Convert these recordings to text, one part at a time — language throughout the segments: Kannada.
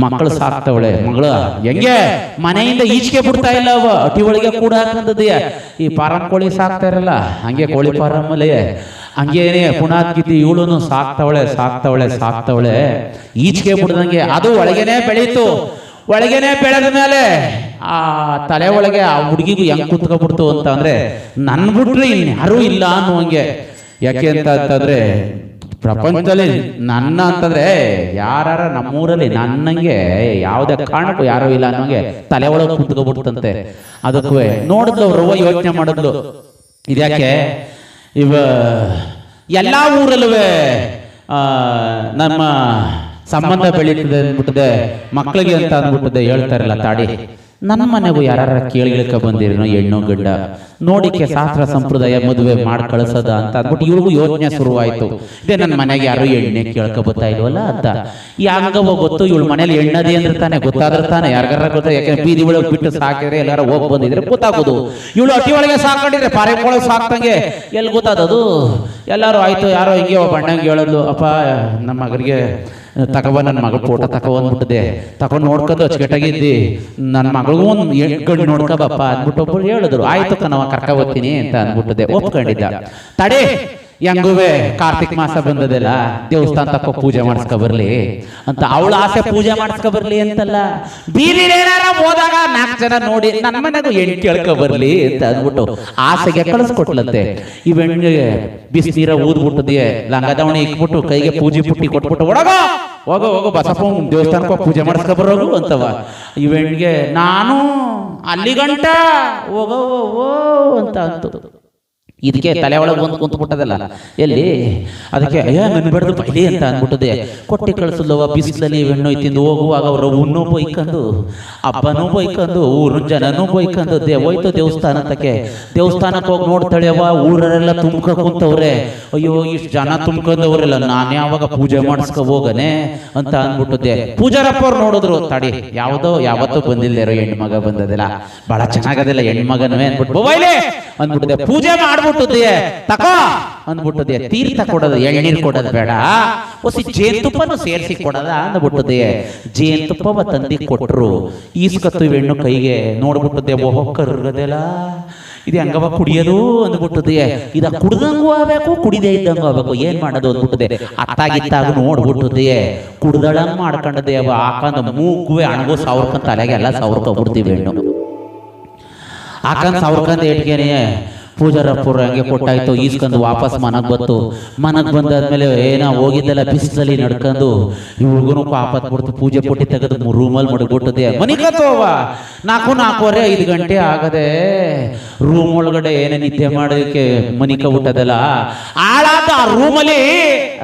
ಮಕ್ಕಳು ಸಾಕ್ತವಳೆ. ಮಗಳ ಹೆಂಗೆ? ಮನೆಯಿಂದ ಈಚೆಗೆ ಬಿಡ್ತಾ ಇಲ್ಲ ಅವ. ಅಟಿ ಒಳಗೆ ಕೂಡ ಹಾಕಂದದೆಯ ಈ ಪಾರಂ ಕೋಳಿ ಸಾಕ್ತಾ ಇರಲ್ಲ. ಹಂಗೆ ಕೋಳಿ ಫಾರಂ ಅಲ್ಲಿ ಹಂಗೇನೆ ಪುನಾತ್ ಗಿದ್ದಿ ಇವಳುನು ಸಾಕ್ತವಳೆ ಸಾಕ್ತವಳೆ ಸಾಕ್ತವಳೆ. ಈಚೆಗೆ ಬಿಡ್ದಂಗೆ ಅದು ಒಳಗೇನೆ ಬೆಳೀತು. ಒಳಗೇನೆ ಬೆಳೆದ ಮೇಲೆ ಆ ತಲೆ ಒಳಗೆ ಆ ಹುಡುಗಿಗೂ ಹೆಂಗ್ ಕುತ್ಕೊಬಿಡ್ತು ಅಂತ ಅಂದ್ರೆ ನನ್ ಬಿಟ್ರೆ ಇನ್ಯಾರೂ ಇಲ್ಲ ಅನ್ನುವಂಗೆ. ಯಾಕೆ ಅಂತ ಅಂತಂದ್ರೆ ಪ್ರಪಂಚದಲ್ಲಿ ನನ್ನ ಅಂತಂದ್ರೆ ಯಾರ ನಮ್ಮೂರಲ್ಲಿ ನನ್ನಂಗೆ ಯಾವುದೇ ಕಾರಣಕ್ಕೂ ಯಾರೂ ಇಲ್ಲ ಅನ್ನೋಂಗೆ ತಲೆ ಒಳಗೆ ಕುತ್ಕೊಬಿಡ್ತಂತೆ. ಅದಕ್ಕೂ ನೋಡಿದ್ಲು ರವ ಯೋಚನೆ ಮಾಡಿದ್ಲು. ಇದ್ಯಾಕೆ ಇವ ಎಲ್ಲ ಊರಲ್ಲೂ ನಮ್ಮ ಸಂಬಂಧ ಬೆಳೀತದೆ ಅಂದ್ಬಿಟ್ಟದೆ ಮಕ್ಕಳಿಗೆ ಅಂತ ಅಂದ್ಬಿಟ್ಟದೆ ಹೇಳ್ತಾರಲ್ಲ ತಾಡಿ. ನನ್ನ ಮನೆಗೂ ಯಾರ ಕೇಳಿಕ ಬಂದಿರೋ ಹೆಣ್ಣು ಗಂಡ, ನೋಡಿಕೆ ಶಾಸ್ತ್ರ ಸಂಪ್ರದಾಯ ಮದುವೆ ಮಾಡಿ ಕಳಿಸದ ಅಂತ ಅಂದ್ಬಿಟ್ಟು ಇವ್ರಿಗೂ ಯೋಚನೆ ಶುರುವಾಯ್ತು. ಇದೇ ನನ್ನ ಮನೆಗೆ ಯಾರು ಎಣ್ಣೆ ಕೇಳ್ಕೊ ಬರ್ತಾ ಇಲ್ವಲ್ಲ ಅಂತ. ಯಾವಾಗ ಗೊತ್ತು, ಇವಳು ಮನೇಲಿ ಎಣ್ಣದಿ ಅಂದ್ರೆ ತಾನೆ, ಗೊತ್ತಾದ್ರೆ ತಾನೆ, ಯಾರಿಗಾರ ಗೊತ್ತ, ಯಾಕಂದ್ರೆ ಬೀದಿ ಒಳಗೆ ಬಿಟ್ಟು ಸಾಕಿದ್ರೆ ಎಲ್ಲಾರ ಹೋಗಿ ಬಂದಿದ್ರೆ ಗೊತ್ತಾಗೋದು. ಇವಳು ಅಟ್ಟಿ ಒಳಗೆ ಸಾಕೊಂಡಿದ್ರೆ ಪಾರೆ ಒಳಗೆ ಸಾಕ್ತಂಗೆ ಎಲ್ಲಿ ಗೊತ್ತಾದದು? ಎಲ್ಲಾರು ಆಯ್ತು, ಯಾರೋ ಹಿಂಗೆ ಒಬ್ಬ ಅಣ್ಣಂಗೆ ಹೇಳೋದು ಅಪ್ಪ, ನಮ್ಮ ಮಗನಿಗೆ ತಗೊಬ ನನ್ನ ಮಗಳ ಫೋಟೋ ತಗೊಬಂದ್ಬಿಟ್ಟಿದೆ ತಗೊಂಡು ನೋಡ್ಕೊಂಡು ಅಚ್ಚುಕಟ್ಟಾಗಿದ್ದಿ ನನ್ನ ಮಗಳಿಗೂ ಒಂದು ಗಂಡು ನೋಡ್ಕೊಬಪ್ಪ ಅಂದ್ಬಿಟ್ಟು ಒಬ್ಬರು ಹೇಳಿದ್ರು. ಆಯ್ತು ಕಣವ ಹೋಗ್ತೀನಿ ಅಂತ ಅಂದ್ಬಿಟ್ಟಿದೆ ಒಪ್ಕೊಂಡಿದ್ದ. ತಡೆ ಹೆಂಗುವೆ ಕಾರ್ತಿಕ್ ಮಾಸ ಬಂದದಲ್ಲ, ದೇವಸ್ಥಾನ ತಕ್ಕ ಪೂಜೆ ಮಾಡಿಸ್ಕೊ ಬರ್ಲಿ ಅಂತ ಅವಳು ಆಸೆ ಪೂಜೆ ಮಾಡಿಸ್ಕೊ ಬರ್ಲಿ ಅಂತಲ್ಲ. ಬೀದಿ ಹೋದಾಗ ನಾಕ್ ಜನ ನೋಡಿ ನನ್ನ ಮನೆಗೂ ಹೆಣ್ಣು ಕೇಳ್ಕೊ ಬರ್ಲಿ ಅಂತ ಅಂದ್ಬಿಟ್ಟು ಆಸೆಗೆ ಕಳಿಸ್ಕೊಟ್ಲಂತೆ. ಈ ಹೆಣ್ಣಿಗೆ ಬಿಸಿನೀರ ಊದ್ಬಿಟ್ಟದೆ ಲಂಗ ದಾವಣಿ ಇಕ್ಬಿಟ್ಟು ಕೈಗೆ ಪೂಜೆ ಪುಟ್ಟಿ ಕೊಟ್ಬಿಟ್ಟು ಒಡಗ ಹೋಗೋ ಹೋಗೋ ಬಸಪ್ಪ ದೇವಸ್ಥಾನಕ್ಕೆ ಪೂಜೆ ಮಾಡಿಸ್ಕೊ ಬರೋರು ಅಂತವ. ಈ ಹೆಣ್ಣಿಗೆ ನಾನು ಅಲ್ಲಿ ಗಂಟ ಹೋಗೋ, ಅಂತ ಅಂತು. ಇದಕ್ಕೆ ತಲೆ ಒಳಗೆ ಬಂದು ಕುಂತ್ಬಿಟ್ಟದಲ್ಲ ಎಲ್ಲಿ? ಅದಕ್ಕೆ ಅಯ್ಯ ನನ್ನ ಬೆಳೆದು ಬೈಲಿ ಅಂತ ಅಂದ್ಬಿಟ್ಟದೆ. ಕೊಟ್ಟಿ ಕಳಿಸಲ್ವ ಬಿಸಿಲಲ್ಲಿ ಹೆಣ್ಣು ತಿಂದು ಹೋಗುವಾಗ ಅವ್ರ ಉಣ್ಣು ಬೈಕಂದು ಅಪ್ಪನೂ ಬೈಕಂದು ಊರು ಜನನೂ ಬೈಕಂದು ದೇ ಹೋಯ್ತು ದೇವಸ್ಥಾನಕ್ಕೆ. ದೇವಸ್ಥಾನಕ್ಕೆ ಹೋಗಿ ನೋಡ್ತಾಳೆವ ಊರರೆಲ್ಲ ತುಂಬ್ಕ ಕುಂತವ್ರೆ. ಅಯ್ಯೋ ಇಷ್ಟು ಜನ ತುಂಬ್ಕೊಂಡವ್ರೆಲ್ಲ ನಾನು ಯಾವಾಗ ಪೂಜೆ ಮಾಡಿಸ್ಕೊ ಹೋಗನೆ ಅಂತ ಅಂದ್ಬಿಟ್ಟದೆ ಪೂಜಾರಪ್ಪ ಅವ್ರು ನೋಡಿದ್ರು ತಡಿ ಯಾವುದೋ ಯಾವತ್ತೂ ಬಂದಿಲ್ಲ ಇರೋ ಹೆಣ್ಮಗ ಬಂದದಿಲ್ಲ. ಬಹಳ ಚೆನ್ನಾಗದಿಲ್ಲ ಹೆಣ್ಮಗನೇ ಅಂದ್ಬಿಟ್ಟು ಮೊಬೈಲೇ ಅಂದ್ಬಿಟ್ಟಿದೆ ಪೂಜೆ ಮಾಡ್ಬಿಟ್ಟಿದೆ ತಕ? ಅಂದ್ಬಿಟ್ಟದೆ ತೀರ್ಥ ಕೊಡೋದು, ಎಳ್ನೀರು ಕೊಡೋದು ಬೇಡ. ಹೊಸಿ ಜೇನುತುಪ್ಪನು ಸೇರಿಸಿ ಕೊಡದ ಅಂದ್ಬಿಟ್ಟದೆ ಜೇನುತುಪ್ಪವ ತಂದಿ ಕೊಟ್ರು. ಈಸ್ಕತ್ತು ಹೆಣ್ಣು ಕೈಗೆ ನೋಡ್ಬಿಟ್ಟದೆ ಓಹೋ ಇದು ಹಂಗವ ಕುಡಿಯೋದು ಅಂದ್ಬಿಟ್ಟದೆ ಇದ ಕುಡ್ದಂಗೂ ಆಗ್ಬೇಕು, ಕುಡಿದೇ ಇದ್ದಂಗೂ ಆಗ್ಬೇಕು. ಏನ್ ಮಾಡೋದು ಅಂದ್ಬಿಟ್ಟದೆ ಅತ್ತಾಗಿತ್ತಾಗ ನೋಡ್ಬಿಟ್ಟದೆ ಕುಡ್ದಳಂಗ್ ಮಾಡ್ಕೊಂಡದೆ ಅವ ಹಾಕೊಂಡ್ ಮೂಗುವೆ ಅಣಗು ಸಾವಿರಕ್ಕಂತ ತಲೆಗೆ ಎಲ್ಲ ಸಾವಿರಕ್ಕೊಬಿಡ್ತೀವಿ ಹೆಣ್ಣು. ಹಾಕಂದ್ ಸಾವಿರಕ್ಕಂತ ಇಟ್ಕೇನೆ ಪೂಜಾರಪ್ಪರು ಹಂಗೆ ಕೊಟ್ಟಾಯ್ತು. ಈಸ್ಕೊಂಡು ವಾಪಸ್ ಮನಗ್ ಬಂತು. ಮನಗ್ ಬಂದಾದ್ಮೇಲೆ ಏನ ಹೋಗಿದ್ದೆಲ್ಲ ಬಿಸಿಲಲ್ಲಿ ನಡ್ಕೊಂಡು ಇವ್ರಿಗೂ ಪಾಪತ್ ಬಿಡ್ತು ಪೂಜೆ ಪುಟ್ಟಿ ತೆಗೆದು ರೂಮಲ್ಲಿ ಮಡಗ್ಬಿಟ್ಟದೆ ಮನಿಕತ್ತೋವ ನಾಲ್ಕು ನಾಲ್ಕೂವರೆ ಐದು ಗಂಟೆ ಆಗದೆ ರೂಮ್ ಒಳಗಡೆ ಏನೇ ನಿದ್ದೆ ಮಾಡೋದಕ್ಕೆ ಮನಿಕ ಬಿಟ್ಟದಲ್ಲ ಆಳಾದ ಆ ರೂಮಲ್ಲಿ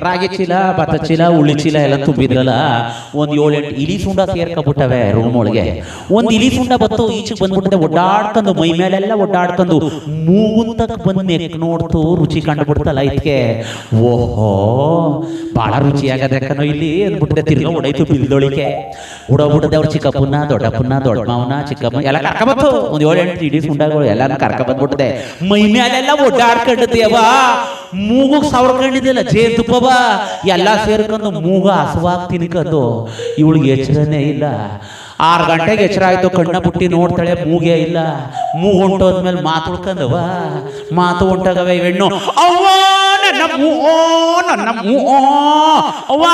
ರಾಗಿ ಚೀಲ, ಭತ್ತ ಚೀಲ ಉಳಿ ಚೀಲ ಎಲ್ಲ ತುಂಬಿದ್ರಲ್ಲ? ಒಂದ್ ಏಳೆಂಟು ಇಲಿ ಸುಂಡ ಸೇರ್ಕೊಬಿಟ್ಟವೆ ರೂಮ್ ಒಳಗೆ ಒಂದ್ ಇಲಿ ಸುಂಡ ಬತ್ತು ಈಚೆಗೆ ಬಂದ್ಬಿಟ್ಟದೆ ಒಡ್ಡಾಡ್ಕೊಂಡು ಮೈ ಮೇಲೆಲ್ಲ ಒಡ್ಡಾಡ್ಕೊಂಡು ಮೂಗುಂತಕ್ ಬಂದು ನೆಕ್ ನೋಡ್ತು ರುಚಿ ಕಂಡುಬಿಡ್ತಲ್ಲ ಇದಕ್ಕೆ ಓಹೋ ಭಾಳ ರುಚಿ ಆಗದಕ್ಕನೋ ಇಲ್ಲಿ ಅಂದ್ಬಿಟ್ಟದೆ ತಿರ್ಗಾ ಹೊಡೈತು ಬಿಲ್ದೊಳಿಕೆ. ಹುಡಬಿಡದೆ ಅವ್ರ ಚಿಕ್ಕಪ್ಪನ ದೊಡ್ಡಪ್ಪನ ದೊಡ್ಡ ಚಿಕ್ಕಪ್ಪ ಎಲ್ಲ ಕರ್ಕೊಬತ್ತು ಒಂದ್ ಏಳೆಂಟು ಇಡೀ ಸುಂಡಗಳು ಎಲ್ಲಾನು ಕರ್ಕ ಬಂದ್ಬಿಟ್ಟದೆ. ಮೈ ಮೇಲೆಲ್ಲ ಒಡ್ಡಾಡ್ಕೊಂಡಿದ್ದೇವ ಮೂಗು ಸವರ್ಕೊಂಡಿದ್ದಿಲ್ಲ ಜೇತುಪ್ಪವ ಎಲ್ಲ ಸೇರ್ಕೊಂಡು ಮೂಗ ಹಸುವಾಗಿ ತಿನ್ಕೊಂಡು ಇವಳಿಗೆ ಎಚ್ಚರನೇ ಇಲ್ಲ. ಆರು ಗಂಟೆಗೆ ಎಚ್ಚರ ಕಣ್ಣ ಬುಟ್ಟಿ ನೋಡ್ತಾಳೆ ಮೂಗೇ ಇಲ್ಲ. ಮೂಗು ಹೊಂಟೋದ್ಮೇಲೆ ಮಾತು ಉಳ್ಕಂದವ. ಮಾತು ಹೊಂಟಾಗವೆ ಇವೆಣ್ಣು ಅವ್ವ, ನನ್ನ ಮೂ, ಓ, ನನ್ನ ಮೂ, ಓ, ಅವ್ವ,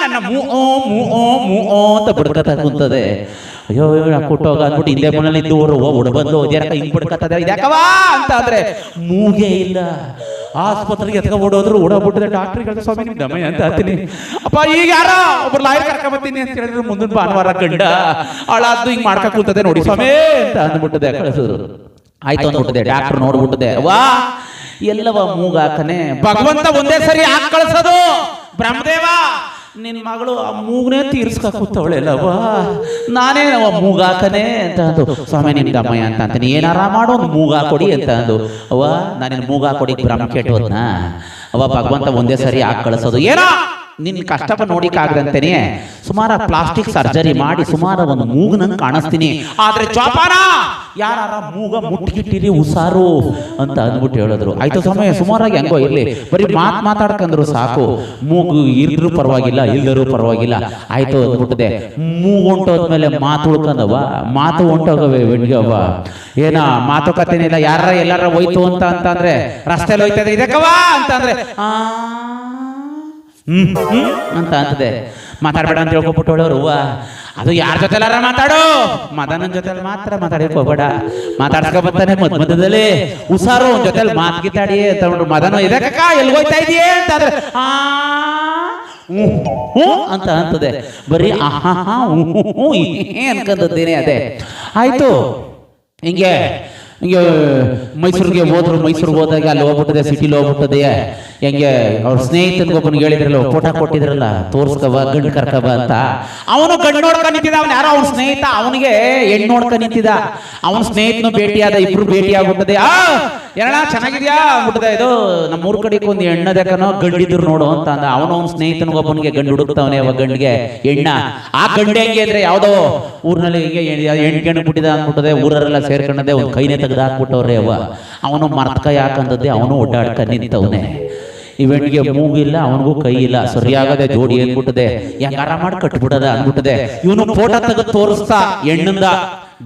ನನ್ನ ಮೂ, ಓ ಮೂ ಓ ಮೂ, ಓ ಅಂತ ಬಿಡ್ಕತ ಕುಂತದೆ. ಅಯ್ಯೋ ಕೊಟ್ಟೋಗ ಅಂದ್ಬಿಟ್ಟು ಹಿಂದೆ ಮನೇಲಿ ಇದ್ದವರು ಓಡ್ ಬಂದು ಜರಕ ಹಿಂಗ್ ಅಂತ ಆದ್ರೆ ಮೂಗೆ ಇಲ್ಲ. ಆಸ್ಪತ್ರೆಗೆ ಎತ್ಕೊಂಡ್ ಓಡೋದ್ರು ಓಡೋಗ್ಬಿಟ್ಟಿದೆ ಡಾಕ್ಟ್ರಿಗೆ ಸ್ವಾಮಿ ನಿಮ್ ದಮಯ ಅಂತ ಹೇಳ್ತೀನಿ. ಅಪ್ಪ, ಈಗ ಯಾರ ಒಬ್ರು ಲಾಯರ್ ಕರ್ಕೊಂಬತ್ತೀನಿ ಅಂತ ಹೇಳಿದ್ರು, ಮುಂದಿನ ಭಾನುವಾರ ಗಂಡ ಅಳಾದ್ದು ಹಿಂಗ್ ಮಾಡ್ಕ ಕೂತದೆ ನೋಡಿ ಸ್ವಾಮಿ ಅಂತ ಅಂದ್ಬಿಟ್ಟದೆ. ಕಳಿಸಿದ್ರು. ಆಯ್ತು ಅಂದ್ಬಿಟ್ಟಿದೆ, ಡಾಕ್ಟರ್ ನೋಡ್ಬಿಟ್ಟದೆ. ವಾ ಎಲ್ಲವ ಮೂಗಾಕನೆ ಭಗವಂತ ಒಂದೇ ಸರಿ ಹಾಕ್ ಕಳ್ಸೋದು. ಬ್ರಹ್ಮದೇವ ನಿನ್ ಮಗಳು ಆ ಮೂಗ್ನೇ ತೀರ್ಸ್ಕ ಕೂತವಳೆಲ್ಲವ ನಾನೇ ಅವ ಮೂಗಾಕನೆ ಅಂತ ಅಂದು, ಸ್ವಾಮಿ ನಿಮ್ಗೆ ಅಮ್ಮಯ್ಯ ಅಂತ ಅಂತೀನಿ ಏನಾರ ಮಾಡೋ ಮೂಗಾ ಕೊಡಿ ಅಂತ ಅಂದು. ಅವ್ವ ನಾನಿನ್ ಮೂಗಾ ಕೊಡಿ ಬ್ರಹ್ಮ ಕೆಟ್ಟೋದ್ನ ಅವ ಭಗವಂತ ಒಂದೇ ಸರಿ ಹಾಕಿ ಕಳಿಸೋದು. ಏನೋ? ನಿನ್ನ ಕಷ್ಟಪ ನೋಡಿಕಾಗದಂತೆಯೇ ಸುಮಾರು ಪ್ಲಾಸ್ಟಿಕ್ ಸರ್ಜರಿ ಮಾಡಿ ಸುಮಾರು ಒಂದು ಮೂಗನಂಗೆ ಕಾಣಿಸ್ತೀನಿ. ಆದ್ರೆ ಚಾಪಾನ ಯಾರ ಮೂಗ ಮುಟ್ಟಿಗಿಟ್ಟಿರಿ ಉಸಾರು ಅಂತ ಅಂದ್ಬಿಟ್ಟು ಹೇಳಿದ್ರು. ಆಯ್ತು ಸಮಯ ಸುಮಾರಾಗಿ ಹೆಂಗೋ ಇರ್ಲಿ. ಬರೀ ಮಾತು ಮಾತಾಡ್ಕಂದ್ರು ಸಾಕು. ಮೂಗು ಇರ್ದ್ರು ಪರವಾಗಿಲ್ಲ ಇಲ್ಲರೂ ಪರವಾಗಿಲ್ಲ. ಆಯ್ತು ಅಂದ್ಬಿಟ್ಟದೆ. ಮೂಗು ಹೊಂಟೋದ್ಮೇಲೆ ಮಾತು ಉಳ್ಕೊಂಡವ ಮಾತು ಹೊಂಟೋಗವೆ ಬೆಣ್ಗವ್ವ ಏನ ಮಾತುಕತೆನಿಲ್ಲ ಯಾರ ಎಲ್ಲಾರ ಹೋಯ್ತು ಅಂತ ಅಂತಂದ್ರೆ ರಸ್ತೆಲಿ ಹೋಯ್ತದೆ ಇದಕ್ಕವಾ ಅಂತಂದ್ರೆ ಆ. ಹ್ಮ್ ಅಂತ ಅಂತದೆ. ಮಾತಾಡ್ಬೇಡ ಅಂತ ಹೇಳ್ಕೊಬಿಟ್ಟು ಹೇಳೋರು ಅವ್ವ. ಅದು ಯಾರ ಜೊತೆಲಾರ ಮಾತಾಡೋ? ಮದನನ್ ಜೊತೆ ಮಾತ್ರ ಮಾತಾಡಕ್ ಹೋಗ್ಬೇಡ. ಮಾತಾಡ್ಸ್ಕೊ ಬರ್ತಾನೆ ಮದ್, ಮಧ್ಯದಲ್ಲಿ. ಉಸಾರು ಅವ್ನ ಜೊತೆಲಿ ಮಾತ್ ಗಿತ್ತಾಡಿ ಅಂತ ಅಂದ್ರು ಮದನ, ಇದಕ್ಕ ಎಲ್ಲಿ ಹೋಯ್ತಾ ಇದೆಯೇ? ಅಂತ ಅಂದ್ರೆ ಆ ಹ್ಞೂ ಅಂತ ಅಂತದೆ. ಬರೀ ಆಹಾ ಹ್ಞೂ ಹ್ಞೂ ಅನ್ಕೊಂಡದ್ದೇನೆ ಅದೇ. ಆಯ್ತು. ಹಿಂಗೆ. ಹಿಂಗೆ ಮೈಸೂರಿಗೆ ಹೋದ್ರು ಮೈಸೂರಿಗೆ ಹೋದಾಗ ಅಲ್ಲಿ ಹೋಗ್ಬಿಟ್ಟದೆ ಸಿಟಿಲಿ ಹೋಗ್ಬಿಟ್ಟದೆ. ಹೆಂಗೆ ಅವ್ರ ಸ್ನೇಹಿತನಿಗೆ ಒಬ್ಬನಿಗೆ ಹೇಳಿದ್ರಲ್ಲ ಫೋಟೋ ಕೊಟ್ಟಿದ್ರಲ್ಲ ತೋರ್ಸ್ಕವ ಗಂಡು ಕರ್ಕವ ಅಂತ. ಅವನು ಗಂಡು ನೋಡ್ಕ ನಿಂತಿದ್ದ ಅವನು ಯಾರೋ ಅವ್ನ ಸ್ನೇಹಿತ ಅವನಿಗೆ ಹೆಣ್ಣು ನೋಡ್ಕ ನಿಂತಿದ್ದ. ಅವನ ಸ್ನೇಹಿತನು ಭೇಟಿಯಾದ ಇಬ್ರು ಭೇಟಿ ಆಗ್ಬಿಟ್ಟದೆ ಆ ಏನಣ್ಣ ಚೆನ್ನಾಗಿದ್ಯಾ? ಅಂದ್ಬಿಟ್ಟದೆ ಇದು ನಮ್ಮ ಊರ್ ಕಡೆಗೆ ಒಂದು ಹೆಣ್ಣದಕ್ಕನೋ ಗಂಡಿದ್ರು ನೋಡು ಅಂತ ಅಂದ. ಅವನು ಅವ್ನ ಸ್ನೇಹಿತನಿಗೆ ಒಬ್ಬನಿಗೆ ಗಂಡು ಹುಡುಕ್ತಾವನೆ ಅವ ಗಂಡಿಗೆ. ಹೆಣ್ಣ ಆ ಗಂಡ ಹೆಂಗೆ ಅಂದ್ರೆ ಯಾವ್ದೋ? ಊರಿನಲ್ಲಿ ಹಿಂಗೆ ಹೆಣ್ಣು ಗಂಡು ಬಿಟ್ಟಿದ ಅಂದ್ಬಿಟ್ಟದೆ ಊರರೆಲ್ಲ ಸೇರ್ಕೊಂಡದೆ ಒಂದು ಕೈನೇ ತೆಗೆದು ಹಾಕ್ಬಿಟ್ಟವ್ರೆ ಅವ ಅವನು ಮರ್ತಕ ಯಾಕಂದದ್ದೆ ಅವನು ಓಡಾಡ್ಕ ನಿಂತವನೆ. ಇವೆಣ್ಣಿಗೆ ಮೂಗಿಲ್ಲ ಅವನಿಗೂ ಕೈ ಇಲ್ಲ. ಸರಿಯಾಗದೆ ಜೋಡಿ ಏನ್ಬಿಟ್ಟದೆ ಹೆಂಗಾರ ಮಾಡಿ ಕಟ್ಬಿಡದ ಅನ್ಬಿಟ್ಟದೆ ಇವನು ಫೋಟೋ ತೆಗೆದು ತೋರಿಸ್ತಾ ಹೆಣ್ಣಿಂದ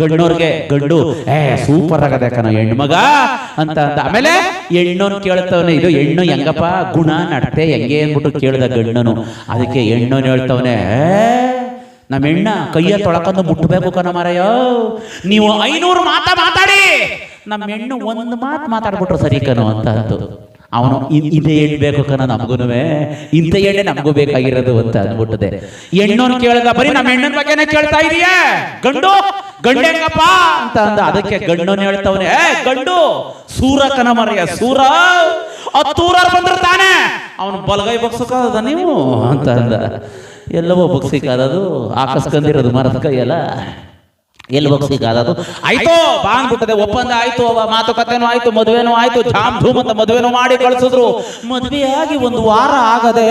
ಗಂಡೋರ್ಗೆ ಗಂಡು ಏ ಸೂಪರ್ ಆಗದೆ ಕಣ ಹೆಣ್ಣು ಮಗ ಅಂತ ಅಂದ. ಆಮೇಲೆ ಹೆಣ್ಣು ಕೇಳ್ತವನೆ ಇದು ಹೆಣ್ಣು ಹೆಂಗಪ್ಪ? ಗುಣ ನಡತೆ ಹೆಂಗೆ? ಅಂದ್ಬಿಟ್ಟು ಕೇಳ್ದ ಗಂಡನು. ಅದಕ್ಕೆ ಹೆಣ್ಣು ಹೇಳ್ತವನೆ ನಮ್ಮ ಹೆಣ್ಣ ಕೈಯ ತೊಳಕಂದು ಮುಟ್ಟಬೇಕು ಕಣ ಮಾರಯ್ಯ. ನೀವು ಐನೂರು ಮಾತ ಮಾತಾಡಿ. ನಮ್ಮ ಹೆಣ್ಣು ಒಂದು ಮಾತು ಮಾತಾಡ್ಬಿಟ್ರು ಸರಿ ಕಣೋ ಅಂತ ಅಂತು ಅವನು ಇದೆ ಇದೇ ಹೆಣ್ಣು ಬೇಕು ಕಣ ನಮಗೂ ಇಂಥ ಎಣ್ಣೆ ನಮಗೂ ಬೇಕಾಗಿರೋದು ಅಂತ ಅಂದ್ಬಿಟ್ಟದೆ. ಹೆಣ್ಣು ಕೇಳಿದ ಬರೀ ನಮ್ಮ ಹೆಣ್ಣಿನ ಬಗ್ಗೆನೇ ಕೇಳ್ತಾ ಇದೀಯಾ? ಗಂಡು ಗಂಡು ಅಂತ ಅಂದ. ಅದಕ್ಕೆ ಗಂಡನ ಹೇಳ್ತವನೆ, ಏ, ಗಂಡು ಸೂರ ಕನ ಮರೆಯ, ಸೂರ ಅತ್ತೂರ ಬಂದಿರ್ತಾನೆ. ಅವನು ಬಲಗೈ ಬಗ್ಸಕ್ಕಾಗದ ನೀವು? ಅಂತ ಅಂದ. ಎಲ್ಲವೋ ಬಗ್ಸಿಕಾದದು ಆಕಸ್ಕಂದಿರೋದು ಮರದ ಕೈಯಲ್ಲ ಎಲ್ಲಿ ಬಗ್ಸಿಕಾದದು ಆಯ್ತು ಬಾ ಅಂದ್ಬಿಟ್ಟದೆ ಒಪ್ಪಂದ ಆಯ್ತು ಅವ ಮಾತುಕತೆನೂ ಆಯ್ತು ಮದುವೆನೂ ಆಯ್ತು ಜಾಮ್ ಧೂಮ್ ಅಂತ ಮದುವೆನೂ ಮಾಡಿ ಕಳ್ಸಿದ್ರು. ಮದುವೆಯಾಗಿ ಒಂದು ವಾರ ಆಗದೆ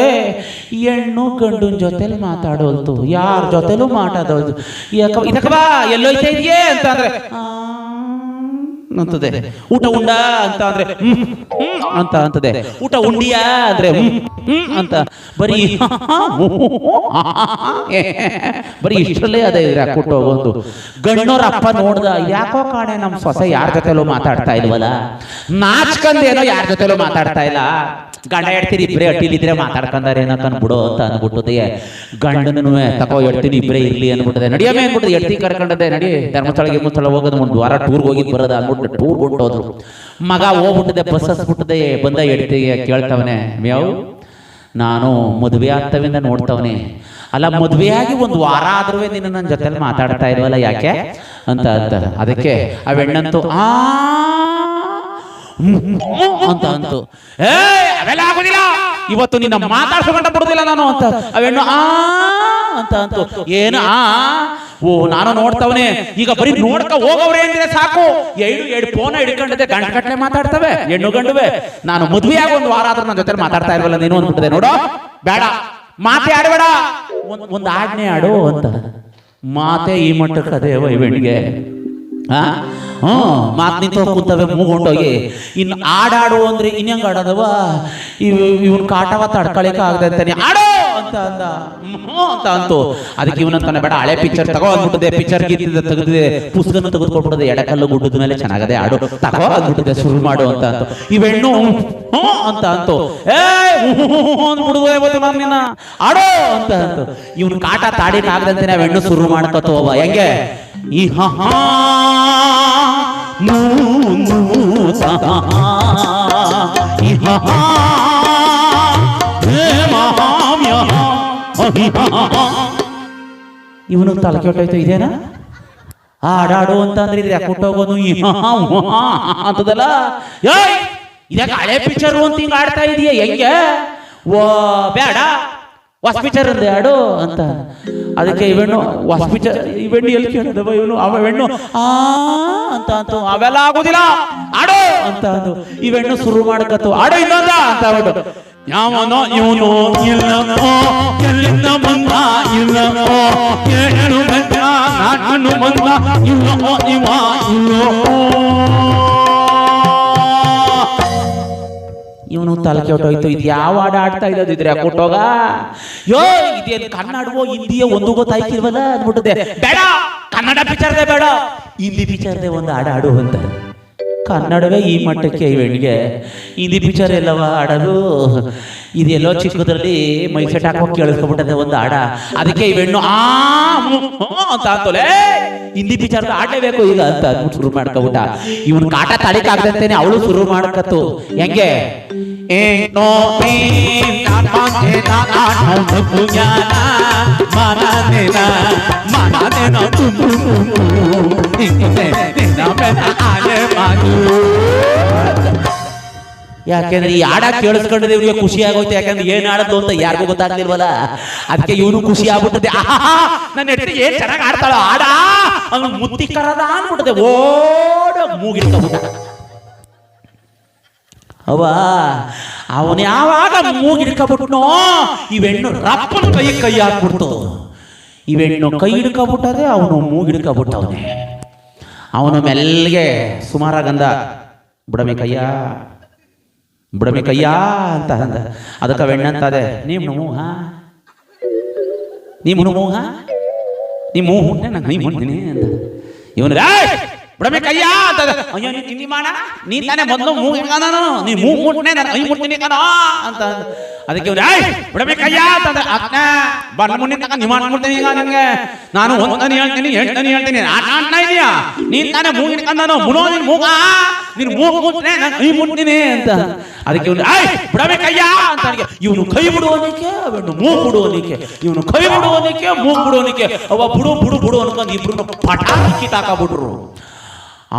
ಹೆಣ್ಣು ಗಂಡನ ಜೊತೆಲಿ ಮಾತಾಡೋಲ್ತು. ಯಾರ ಜೊತೆಲೂ ಮಾತಾಡೋದು ಯಾಕ ಇದಕ್ಕ ಬಾ ಎಲ್ಲೋಯ್ತಾ ಇದೆಯೇ ಅಂತ ಅಂದ್ರೆ ಆ, ಅಂತದೆ ಊಟ ಉಂಡ ಅಂತ ಅಂದ್ರೆ ಅಂತ ಅಂತದೆ ಊಟ ಉಂಡಿಯಾ ಅಂದ್ರೆ ಅಂತ ಬರೀ ಬರೀ ಇಷ್ಟರಲ್ಲೇ ಅದೇ ಕೊಟ್ಟು ಹೋಗೋದು ಗಣ್ಣೋರ ಅಪ್ಪ ನೋಡ್ದ ಯಾಕೋ ಕಾಣೆ ನಮ್ಮ ಸೊಸೆ ಯಾರ ಜೊತೆಲೂ ಮಾತಾಡ್ತಾ ಇಲ್ವಲ್ಲ ನಾಚ್ಕಂದೇನೋ ಯಾರ ಜೊತೆಲೂ ಮಾತಾಡ್ತಾ ಇಲ್ಲ ಗಂಡ ಹೇಳ್ತೀರಿ ಇಬ್ಬರೇ ಅಟ್ಟಿಲಿದ್ರೆ ಮಾತಾಡ್ಕಂದಾರೆ ಏನಂತ ಬಿಡು ಅಂತ ಅನ್ಬಿಟ್ಟದೆ ಗಂಡನೂ ತಕೋ ಹೇಳ್ತೀನಿ ಇಬ್ಬರೇ ಇರ್ಲಿ ಅನ್ಬಿಟ್ಟದೆ ನಡಿಯಮೇ ಅನ್ಬಿಟ್ಟು ಎಡ್ತಿ ಕರ್ಕೊಂಡದೆ ನಡಿ ಧರ್ಮಸ್ಥಳ ಗಿರ್ಮಸ್ಥಳ ಹೋಗೋದು ಒಂದು ವಾರ ಹೋಗಿ ಬರೋದು ಬರೋದ ಅಂದ್ಬಿಟ್ಟು ಟೂರ್ ಹೊಂಟೋದ್ರು ಮಗ ಹೋಗ್ಬಿಟ್ಟದೆ ಬಸ್ ಹಸ್ಬಿಟ್ಟದೆ ಬಂದ ಎಡ್ತಿಗೆ ಕೇಳ್ತವನೆ, ಮ್ಯಾವ್, ನಾನು ಮದುವೆ ಆಗ್ತವಿಂದ ನೋಡ್ತವನೆ. ಅಲ್ಲ, ಮದುವೆಯಾಗಿ ಒಂದು ವಾರ ಆದ್ರೂ ನಿನ್ನ ನನ್ನ ಜೊತೆಲಿ ಮಾತಾಡ್ತಾ ಇಲ್ವಲ್ಲ ಯಾಕೆ? ಅಂತ ಅಂತ ಅದಕ್ಕೆ ಆ ಹೆಣ್ಣಂತೂ, ಆ ಅಂತ ಅಂತು. ಏ ಅವೆಲ್ಲ ಆಗೋದಿಲ್ಲ. ಇವತ್ತು ನಿನ್ನ ಮಾತಾಡ್ಸ್ಕೊಂಡ ಬಿಡುದಿಲ್ಲ ನಾನು, ಅಂತ. ಅವೆಣ್ಣು ಆ ಅಂತ ಅಂತ ಏನ? ಓ ನಾನು ನೋಡ್ತವನೆ. ಈಗ ಬರೀ ನೋಡ್ಕ ಹೋಗವ್ರೆ ಅಂದ್ರೆ ಸಾಕು. ಎರಡು ಎರಡು ಫೋನ್ ಹಿಡ್ಕೊಂಡಿದ್ದೆ ಗಂಡ ಕಟ್ಲೆ ಮಾತಾಡ್ತವೆ ಹೆಣ್ಣು ಗಂಡುವೆ. ನಾನು ಮದುವೆಯಾಗ ಒಂದು ವಾರ ಆದ್ರೂ ನನ್ನ ಜೊತೆ ಮಾತಾಡ್ತಾ ಇರಲ್ಲ ನೀನು ಅಂದ್ಬಿಟ್ಟಿದೆ. ನೋಡು ಬೇಡ. ಮಾತೆ ಆಡಬೇಡ. ಒಂದ್ ಒಂದು ಆಜ್ಞೆ ಆಡು ಅಂತ. ಮಾತೆ ಈ ಮಟ್ಟಕ್ಕೆ ಅದೇ ವೈವಣಿಗೆ ಮಾತು ನಿಂತು ಕೂತವೆ ಮೂಗೊಂಡೋಗಿ. ಇನ್ನು ಆಡಾಡು ಅಂದ್ರೆ ಇನ್ನಂಗೆ ಆಡದವ? ಇವ್ ಇವನ್ ಕಾಟವ ತಡ್ಕೊಳಿಕ ಆಗದೆ ಅಂತಾನೆ. ಆಡೋ! ಅಂತ ಅಂದ. ಅಂತ ಅಂತು. ಅದಕ್ಕೆ ಇವನಂತಾನೆ ಬೇಡ ಹಳೆ ಪಿಕ್ಚರ್ ತಗೋ ಅಂದ್ಬಿಟ್ಟದೆ. ಪಿಕ್ಚರ್ ಗೀತಿದ ತೆಗೆದಿದೆ. ಪುಸ್ತಕನ ತೆಗೆದುಕೊಟ್ಬಿಡದೆ ಎಡಕಲ್ಲು ಗುಡ್ಡದ ಮೇಲೆ ಚೆನ್ನಾಗದೆ ಆಡು. ತಗೋ ಅಂದ್ಬಿಟ್ಟಿದೆ, ಶುರು ಮಾಡು ಅಂತ ಅಂತು. ಇವೆಣ್ಣು ಅಂತ ಅಂತು. ಏ ಅಂದ್ಬಿಡುದು ನಾನು ನಿನ್ನ. ಆಡೋ ಅಂತ ಅಂತು. ಇವನ್ ಕಾಟ ತಾಡಿನ ಆಗದಂತೆ ನಾವು ಹೆಣ್ಣು ಶುರು ಮಾಡ್ಕೊತ ಹೋಗ ಹೆಂಗೆ? ಈ ಹಾ ಹಾ ನೂ ನೂ, ಸಾ ಈ ಹೇ ಇವನು ತಲೆ ಕೆಟ್ಟೋಯ್ತು ಇದೇನಾ? ಆಡಾಡು ಅಂತ ಅಂದ್ರೆ ಇದ್ರೆ ಹಾ ಅಂತದಲ್ಲ? ಇದಕ್ಕೆ ಹಳೆ ಪಿಕ್ಚರ್ ಅಂತ ಹಿಂಗ ಆಡ್ತಾ ಇದೀಯ? ಹೆಂಗೆ? ಓ, ಬೇಡ. ವಾಸ್ಪಿಟರ್ ಅಂದ್ರೆ ಯಾಡು ಅಂತ. ಅದಕ್ಕೆ ಇವೆಣ್ಣು ವಾಸ್ಪಿಟರ್ ಇವೆಣ್ಣು ಎಲ್ಲಿ ಕೇಳಿದವ ಇವನು, ಅವ ಹೆಣ್ಣು ಆ ಅಂತ ಅಂತ, ಅವೆಲ್ಲ ಆಗೋದಿಲ್ಲ ಆಡು ಅಂತ ಅಂದು ಇವೆಣ್ಣು ಶುರು ಮಾಡಕತ್ತು ಆಡು ಇನ್ನೊಂದ ಅಂತ ಬಿಟ್ಟು ಯಾವನೋ ಇವನು ಇಲ್ಲವೋ ಎಲ್ಲಿಂದ ಬಂದ ಇಲ್ಲವೋ ಏಳು ಬಂದ ನಾನು ಬಂದ ಇಲ್ಲವೋ ಇವ ಇಲ್ಲವೋ ಇವನು ತಲೆ ಹೊಟ್ಟೋಯ್ತು ಇದು ಯಾವ ಹಾಡು ಆಡ್ತಾ ಇರೋದು ಇದ್ರೆ ಕೊಟ್ಟೋಗ? ಯೋ, ಇದೇನು ಕನ್ನಡವೋ ಹಿಂದಿಯೋ ಒಂದು ಗೊತ್ತಾಯ್ತಿಲ್ವಲ್ಲ ಅಂದ್ಬಿಟ್ಟದೆ ಬೇಡ, ಕನ್ನಡ ಪಿಕ್ಚರ್ದೆ ಬೇಡ. ಹಿಂದಿ ಪಿಕ್ಚರ್ದೆ ಒಂದು ಹಾಡು ಆಡು ಅಂತ. ಕನ್ನಡವೇ ಈ ಮಟ್ಟಕ್ಕೆ ಇವಳಿಗೆ ಹಿಂದಿ ಪಿಚರ್ ಎಲ್ಲವ ಆಡಲು ಇದೆಲ್ಲೋ ಚಿಕ್ಕದ್ರಲ್ಲಿ ಮೈಸೆಟ್ ಹಾಕೋ ಕೇಳಿಸ್ಕೊಬಿಟ್ಟದೆ ಒಂದು ಹಾಡ ಅದಕ್ಕೆ ಇವೆಣ್ಣು ಆ ಅಂತ ಅಂತೋಲೆ ಹಿಂದಿ ವಿಚಾರದ ಆಡಲೇಬೇಕು ಈಗ ಅಂತ ಅಂದ್ಬಿಟ್ಟು ಶುರು ಮಾಡ್ಕೊಬಿಟ್ಟ ಇವನು ಕಾಟ ತಡಿಕಾಗ್ದಂತೇನೆ ಅವಳು ಶುರು ಮಾಡ್ಕತ್ತು. ಹೆಂಗೆ? ಏನೋ ಮನದಿನ ಯಾಕೆಂದ್ರೆ ಈ ಹಾಡ ಕೇಳಿಸ್ಕೊಂಡ್ರೆ ಇವ್ರಿಗೆ ಖುಷಿ ಆಗೋಯ್ತು. ಯಾಕಂದ್ರೆ ಏನ್ ಆಡದ್ದು ಅಂತ ಯಾರಿಗೂ ಗೊತ್ತಾಗ್ಲಿಲ್ವಲ್ಲ ಅದಕ್ಕೆ ಇವನು ಖುಷಿ ಆಗ್ಬಿಟ್ಟದೆ ನನ್ನ ಹೆಂಡತಿ ಏನ್ ಚೆನ್ನಾಗಿ ಆಡ್ತಾಳ ಆಡ ಅವನು ಮುತ್ತಿ ಕರದ ಅನ್ಬಿಟ್ಟದೆ ಓಡ ಮೂಗಿಡ್ಕೊಂಡ್ಬಿಟ್ಟ ಅವ ಅವನು ಯಾವಾಗ ಮೂಗಿಡ್ಕೊಬಿಟ್ನೋ ಇವೆಣ್ಣು ರಪ್ಪನ ಕೈ ಕೈ ಹಾಕ್ಬಿಡ್ತು ಇವೆಣ್ಣು ಕೈ ಹಿಡ್ಕೊಬಿಟ್ಟದೆ ಅವನು ಮೂಗಿಡ್ಕೊಬಿಟ್ಟವನೆ ಅವನು ಮೆಲ್ಲಿಗೆ ಸುಮಾರಾಗಂದ ಬುಡಮೆ ಕಯ್ಯ? ಬುಡಮೆ ಕಯ್ಯ ಅಂತ ಅಂದ. ಅದಕ್ಕೆ ಬೆಣ್ಣಂತದೆ ನೀವು ನೋವು ಮೂಹಾ? ನೀವು ನೋವು ಹಾ ನೀ ಮೂಹು ಹುಟ್ಟೆ ನಂಗೆ ನೀ ಮುಂದಿನಿ ಅಂತ ಇವನು ಬುಡಮೆ ಕಯ್ಯ ಅಂತ ಅಯ್ಯೋ ನೀ ತಿಂಡಿ ಮಾಡ. ನೀ ತಾನೇ ಮೊದಲು ಮೂಗು ನಾನು ನೀ ಮೂಗು ಮುಟ್ಟನೆ ನಾನು ಐ ಮುಟ್ತೀನಿ ಕಣ ಅಂತ ಅಂದ. ಅದಕ್ಕೆ ಇವ್ರು ಏಯ್ ಬುಡಮೆ ಕಯ್ಯ ಅಂತ ಅಕ್ಕ ಬಣ್ಣ ಮುನ್ನೆ ತಕ ನೀವು ಮಾಡ್ಬಿಡ್ತೀನಿ ಈಗ ನನಗೆ. ನಾನು ಒಂದನೇ ಹೇಳ್ತೀನಿ ಎಂಟನೇ ಹೇಳ್ತೀನಿ. ಆಟ ಆಡ್ತಾ ಇದೀಯಾ? ನೀನ್ ತಾನೇ ಮೂಗು ಹಿಡ್ಕೊಂಡನು ಮುನೋ ನಿನ್ ಮೂಗ. ನೀನು ಮೂಗು ಮುಟ್ನೆ ನಾನು ಕೈ ಮುಟ್ತೀನಿ ಅಂತ ಅದಕ್ಕೆ ಇವನು ಏಯ್ ಬಿಡಬೇಕು ಕಯ್ಯ ಅಂತ ನನಗೆ ಇವನು ಕೈ ಬಿಡುವನಿಕೆ ಅವನು ಮೂಗು ಬಿಡುವನಿಕೆ. ಇವನು ಕೈ ಬಿಡುವನಿಕೆ ಮೂಗು ಬಿಡುವನಿಕೆ. ಅವ ಬುಡು ಬುಡು ಬುಡು ಅನ್ಕೊಂಡು ಇಬ್ರು ಪಟಾಕಿ ಕಿತ್ತಾಕಬಿಟ್ರು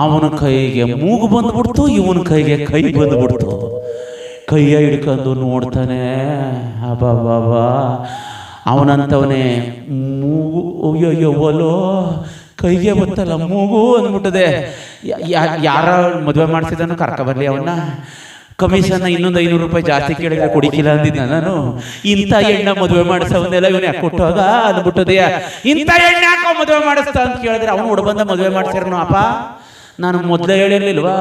ಅವನ ಕೈಗೆ ಮೂಗು ಬಂದ್ಬಿಡ್ತು, ಇವನ ಕೈಗೆ ಕೈ ಬಂದ್ಬಿಡ್ತು. ಕೈಯ ಹಿಡ್ಕೊಂಡು ನೋಡ್ತಾನೆ ಅಬ್ಬಬ್ಬಾ ಅವನಂತವನೇ, ಮೂಗು ಅಯ್ಯೋ ಒಲೋ ಕೈಗೆ ಬಂತಲ್ಲ ಮೂಗು ಅಂದ್ಬಿಟ್ಟದೆ. ಯಾರ ಮದುವೆ ಮಾಡಿಸಿದನು ಕರ್ಕ ಬರ್ಲಿ ಅವನ್ನ. ಕಮಿಷನ್ ಇನ್ನೊಂದು ಐನೂರು ರೂಪಾಯಿ ಜಾಸ್ತಿ ಕೇಳಿದ್ರೆ ಕೊಡಿಕಿಲ್ಲ ಅಂದಿದ್ದ ನಾನು. ಇಂಥ ಎಣ್ಣ ಮದುವೆ ಮಾಡಿಸವನ್ನೆಲ್ಲ ಇವನು ಯಾಕೆ ಕೊಟ್ಟೋಗ ಅಂದ್ಬಿಟ್ಟದೆ ಇಂಥ ಎಣ್ಣೆ ಯಾಕೋ ಮದುವೆ ಮಾಡಿಸ್ತಾ ಅಂತ ಕೇಳಿದ್ರೆ ಅವನು ಹುಡುಬಂದ ಮದುವೆ ಮಾಡ್ಸಿರ್ನು ಅಪ್ಪ? ನಾನು ಮೊದಲೇ ಹೇಳಿರ್ಲಿಲ್ವಾ?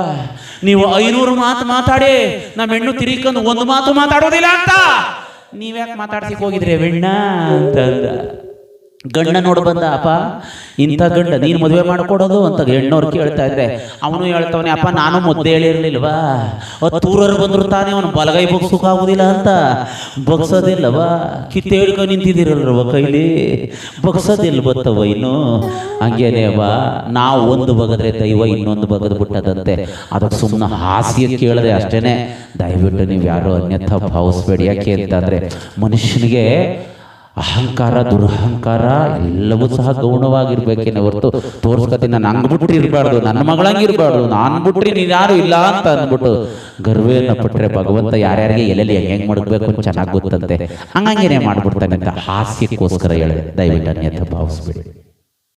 ನೀವು ಐನೂರು ಮಾತು ಮಾತಾಡಿ, ನಮ್ಮ ಹೆಣ್ಣು ತಿರುಗಿಕೊಂಡು ಒಂದು ಮಾತು ಮಾತಾಡೋದಿಲ್ಲ ಅಂತ. ನೀವ್ಯಾಕೆ ಮಾತಾಡ್ಸಿಕ್ ಹೋಗಿದ್ರಿ ಬೆಣ್ಣ ಅಂತ ಅಂದ ಗಂಡ ನೋಡ್ ಬಂದ, ಅಪ್ಪ, ಇಂಥ ಗಂಡ ನೀನು ಮದುವೆ ಮಾಡ್ಕೊಡೋದು? ಅಂತ ಹೆಣ್ಣವ್ರು ಕೇಳ್ತಾ ಇದ್ರೆ, ಅವನು ಹೇಳ್ತಾವನೆ, ಅಪ್ಪ, ನಾನು ಮುದ್ದೆ ಹೇಳಿರ್ಲಿಲ್ವಾ ತೂರರು ಬಂದ್ರು ತಾನೇ ಅವನು ಬಲಗೈ ಬಗ್ಸೋಕ್ಕಾಗೋದಿಲ್ಲ ಅಂತ. ಬಗ್ಸೋದಿಲ್ಲವಾ ಕಿತ್ತೇಳ್ಕೊಂಡು ನಿಂತಿದ್ದೀರಲ್ವ ಕೈಲಿ. ಬಗ್ಸೋದಿಲ್ಲ ಬತ್ತವ ಇನ್ನು. ಹಂಗೇನೆ ಬಾ ನಾವು ಒಂದು ಬಗದ್ರೆ ದೈವ ಇನ್ನೊಂದು ಬಗದ್ ಬಿಟ್ಟದಂತೆ. ಅದಕ್ಕೆ ಸುಮ್ಮನೆ ಹಾಸ್ಯ ಕೇಳದೆ ಅಷ್ಟೇನೆ. ದಯವಿಟ್ಟು ನೀವು ಯಾರು ಅನ್ಯಥ ಭಾವಿಸ್ಬೇಡಿ. ಯಾಕೆ ಅಂತಂದ್ರೆ, ಮನುಷ್ಯನಿಗೆ ಅಹಂಕಾರ, ದುರಹಂಕಾರ ಎಲ್ಲವೂ ಸಹ ಗೌಣವಾಗಿರ್ಬೇಕೇನೆ ಹೊರತು ತೋರ್ಸ್ಕತಿ ನಾನು ಹಂಗ್ ಬಿಟ್ರೆ ಇರಬಾರ್ದು, ನನ್ನ ಮಗಳಂಗಿರ್ಬಾರ್ದು ನಾನು ಬಿಟ್ರೆ ನೀನು ಯಾರು ಇಲ್ಲ ಅಂತ ಅಂದ್ಬಿಟ್ಟು ಗರ್ವೇನ ಪಟ್ಟರೆ ಭಗವಂತ ಯಾರ್ಯಾರಿಗೆ ಎಲ್ಲೆಲ್ಲಿ ಹೆಂಗೆ ಮಾಡಬೇಕು ಅಂತ ಚೆನ್ನಾಗಿ ಗೊತ್ತಂತೆ. ಹಂಗಂಗೇನೆ ಮಾಡ್ಬಿಡ್ತಾನೆ ಅಂತ ಹಾಸ್ಯಕ್ಕೋಸ್ಕರ ಹೇಳಿದೆ, ದಯವಿಟ್ಟು ಅನ್ಯಥ ಭಾವಿಸ್ಬೇಡಿ.